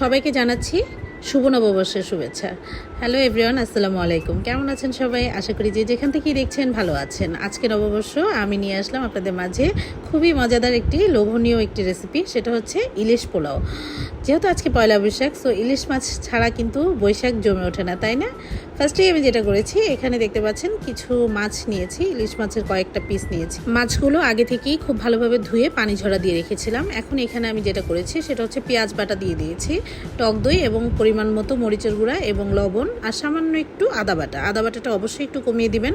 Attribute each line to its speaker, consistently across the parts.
Speaker 1: সবাইকে জানাচ্ছি শুভ নববর্ষের শুভেচ্ছা। হ্যালো এভরিওয়ান আসসালামু আলাইকুম। কেমন আছেন সবাই? আশা করি যে যেখান থেকেই দেখছেন ভালো আছেন। আজকে নববর্ষ, আমি নিয়ে আসলাম আপনাদের মাঝে খুবই মজাদার একটি লোভনীয় একটি রেসিপি সেটা হচ্ছে ইলিশ পোলাও। যেহেতু আজকে পয়লা বৈশাখ সো ইলিশ মাছ ছাড়া কিন্তু বৈশাখ জমে ওঠে না, তাই না? ফার্স্টেই আমি যেটা করেছি, এখানে দেখতে পাচ্ছেন কিছু মাছ নিয়েছি, ইলিশ মাছের কয়েকটা পিস নিয়েছি। মাছগুলো আগে থেকেই খুব ভালোভাবে ধুয়ে পানি ঝরা দিয়ে রেখেছিলাম। এখন এখানে আমি যেটা করেছি, সেটা হচ্ছে পেঁয়াজ বাটা দিয়ে দিয়েছি, টক দই এবং পরিমাণ মতো মরিচের গুঁড়া এবং লবণ, আর সামান্য একটু আদা বাটা। আদা বাটাটা অবশ্যই একটু কমিয়ে দিবেন।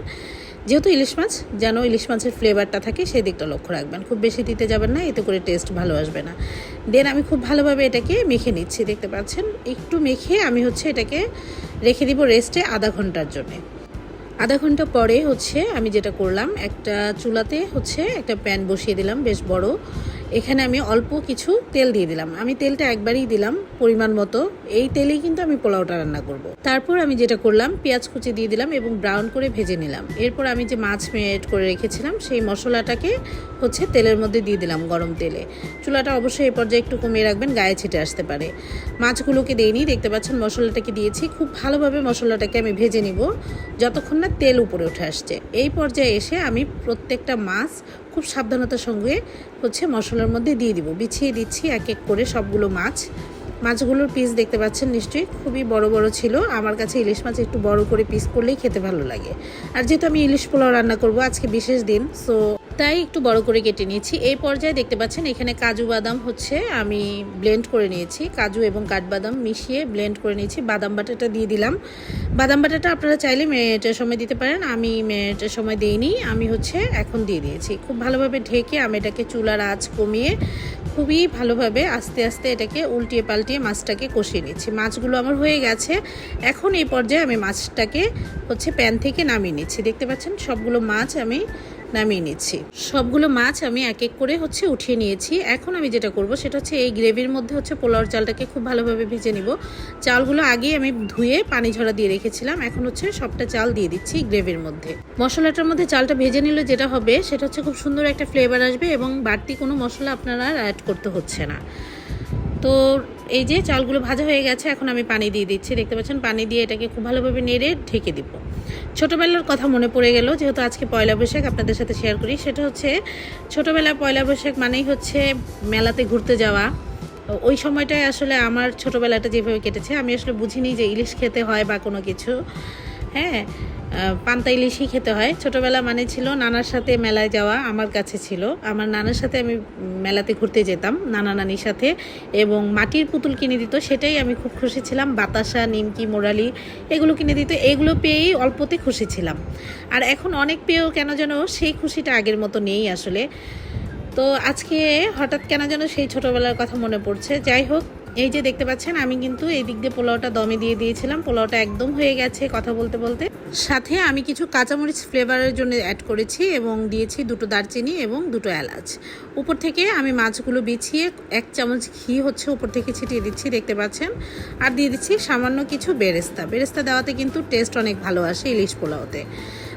Speaker 1: যেহেতু ইলিশ মাছ, যেন ইলিশ মাছের ফ্লেভারটা থাকে, সেই দিকটা লক্ষ্য রাখবেন। খুব বেশি দিতে যাবেন না, এতে করে টেস্ট ভালো আসবে না। দেন আমি খুব ভালোভাবে এটাকে মেখে নিচ্ছি, দেখতে পাচ্ছেন? একটু মেখে আমি হচ্ছে এটাকে রেখে দিব রেস্টে আধা ঘণ্টার জন্যে। আধা ঘণ্টা পরে হচ্ছে আমি যেটা করলাম, একটা চুলাতে হচ্ছে একটা প্যান বসিয়ে দিলাম, বেশ বড়। এখানে আমি অল্প কিছু তেল দিয়ে দিলাম। আমি তেলটা একবারই দিলাম পরিমাণ মতো। এই তেলেই কিন্তু আমি পোলাওটা রান্না করব। তারপর আমি যেটা করলাম, পেঁয়াজ কুচি দিয়ে দিলাম এবং ব্রাউন করে ভেজে নিলাম। এরপর আমি যে মাছ মেরিনেট করে রেখেছিলাম, সেই মশলাটাকে হচ্ছে তেলের মধ্যে দিয়ে দিলাম গরম তেলে। চুলাটা অবশ্যই এই পর্যায়ে একটু কমিয়ে রাখবেন, গায়ে ছিটে আসতে পারে। মাছগুলোকে দিইনি, দেখতে পাচ্ছেন মশলাটাকে দিয়েছি। খুব ভালোভাবে মশলাটাকে আমি ভেজে নিব, যতক্ষণ না তেল উপরে উঠে আসছে। এই পর্যায়ে এসে আমি প্রত্যেকটা মাছ খুব সাবধানতার সঙ্গে হচ্ছে মশলার মধ্যে দিয়ে দিব। বিছিয়ে দিচ্ছি এক এক করে সবগুলো মাছ। মাছগুলোর পিস দেখতে পাচ্ছেন নিশ্চয়ই, খুবই বড় বড় ছিল। আমার কাছে ইলিশ মাছ একটু বড় করে পিস করলেই খেতে ভালো লাগে। আর যেহেতু আমি ইলিশ পোলাও রান্না করব আজকে বিশেষ দিন সো তাই একটু বড় করে কেটে নিয়েছি। এই পর্যায়ে দেখতে পাচ্ছেন এখানে কাজু বাদাম হচ্ছে আমি ব্লেন্ড করে নিয়েছি। কাজু এবং কাঠবাদাম মিশিয়ে ব্লেন্ড করে নিয়েছি। বাদাম বাটাটা দিয়ে দিলাম। বাদাম বাটাটা আপনারা চাইলে মেরিনেটের সময় দিতে পারেন। আমি মেরিনেটের সময় দিইনি। আমি হচ্ছে এখন দিয়ে দিয়েছি। খুব ভালোভাবে ঢেকে আমি এটাকে চুলার আঁচ কমিয়ে খুবই ভালোভাবে আস্তে আস্তে এটাকে উল্টিয়ে পাল্টিয়ে মাছটাকে কষিয়ে নিচ্ছি। মাছগুলো আমার হয়ে গেছে। এখন এই পর্যায়ে আমি মাছটাকে হচ্ছে প্যান থেকে নামিয়ে নিচ্ছি। দেখতে পাচ্ছেন সবগুলো মাছ আমি নামিয়ে নিচ্ছি। সবগুলো মাছ আমি এক এক করে হচ্ছে উঠিয়ে নিয়েছি। এখন আমি যেটা করব সেটা হচ্ছে এই গ্রেভির মধ্যে হচ্ছে পোলাওর চালটাকে খুব ভালোভাবে ভেজে নিব। চালগুলো আগেই আমি ধুয়ে পানি ঝরা দিয়ে রেখেছিলাম। এখন হচ্ছে সবটা চাল দিয়ে দিচ্ছি গ্রেভির মধ্যে। মশলাটার মধ্যে চালটা ভেজে নিলে যেটা হবে সেটা হচ্ছে খুব সুন্দর একটা ফ্লেভার আসবে এবং বাড়তি কোনো মশলা আপনারা অ্যাড করতে হচ্ছে না। তো এই যে চালগুলো ভাজা হয়ে গেছে, এখন আমি পানি দিয়ে দিচ্ছি। দেখতে পাচ্ছেন, পানি দিয়ে এটাকে খুব ভালোভাবে নেড়ে ঢেকে দিব। ছোটোবেলার কথা মনে পড়ে গেল, যেহেতু আজকে পয়লা বৈশাখ, আপনাদের সাথে শেয়ার করি। সেটা হচ্ছে ছোটোবেলা পয়লা বৈশাখ মানেই হচ্ছে মেলাতে ঘুরতে যাওয়া। ওই সময়টায় আসলে আমার ছোটোবেলাটা যেভাবে কেটেছে, আমি আসলে বুঝিনি যে ইলিশ খেতে হয় বা কোনো কিছু। হ্যাঁ পান্তা ইলিশই খেতে হয়। ছোটোবেলা মানে ছিল নানার সাথে মেলায় যাওয়া আমার কাছে ছিল। আমার নানার সাথে আমি মেলাতে ঘুরতে যেতাম, নানা নানির সাথে। এবং মাটির পুতুল কিনে দিত, সেটাই আমি খুব খুশি ছিলাম। বাতাসা, নিমকি, মোরালি এগুলো কিনে দিত, এগুলো পেয়েই অল্পতে খুশি ছিলাম। আর এখন অনেক পেয়েও কেন যেন সেই খুশিটা আগের মতো নেই আসলে। তো আজকে হঠাৎ কেন যেন সেই ছোটোবেলার কথা মনে পড়ছে। যাই হোক এই যে দেখতে পাচ্ছেন, আমি কিন্তু এই দিক দিয়ে পোলাওটা দমে দিয়ে দিয়েছিলাম। পোলাওটা একদম হয়ে গেছে কথা বলতে বলতে। সাথে আমি কিছু কাঁচামরিচ ফ্লেভারের জন্য অ্যাড করেছি এবং দিয়েছি দুটো দারচিনি এবং দুটো এলাচ। উপর থেকে আমি মাছগুলো বিছিয়ে এক চামচ ঘি হচ্ছে উপর থেকে ছিটিয়ে দিচ্ছি, দেখতে পাচ্ছেন। আর দিয়ে দিচ্ছি সামান্য কিছু বেরেস্তা। বেরেস্তা দেওয়াতে কিন্তু টেস্ট অনেক ভালো আসে ইলিশ পোলাওতে।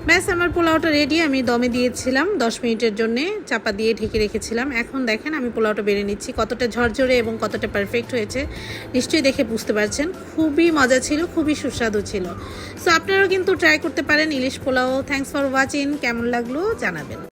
Speaker 1: ব্যাস, আমার পোলাওটা রেডি আমি দমে দিয়েছিলাম, দশ মিনিটের জন্য চাপা দিয়ে ঢেকে রেখেছিলাম। এখন দেখেন, আমি পোলাওটা বেড়ে নিচ্ছি, কতটা ঝরঝরে এবং কতটা পারফেক্ট হয়েছে। নিশ্চয়ই দেখে বুঝতে পারছেন, খুবই মজা ছিল, খুবই সুস্বাদু ছিল। সো আপনারাও কিন্তু ট্রাই করতে পারেন ইলিশ পোলাও। থ্যাংকস ফর ওয়াচিং কেমন লাগল জানাবেন।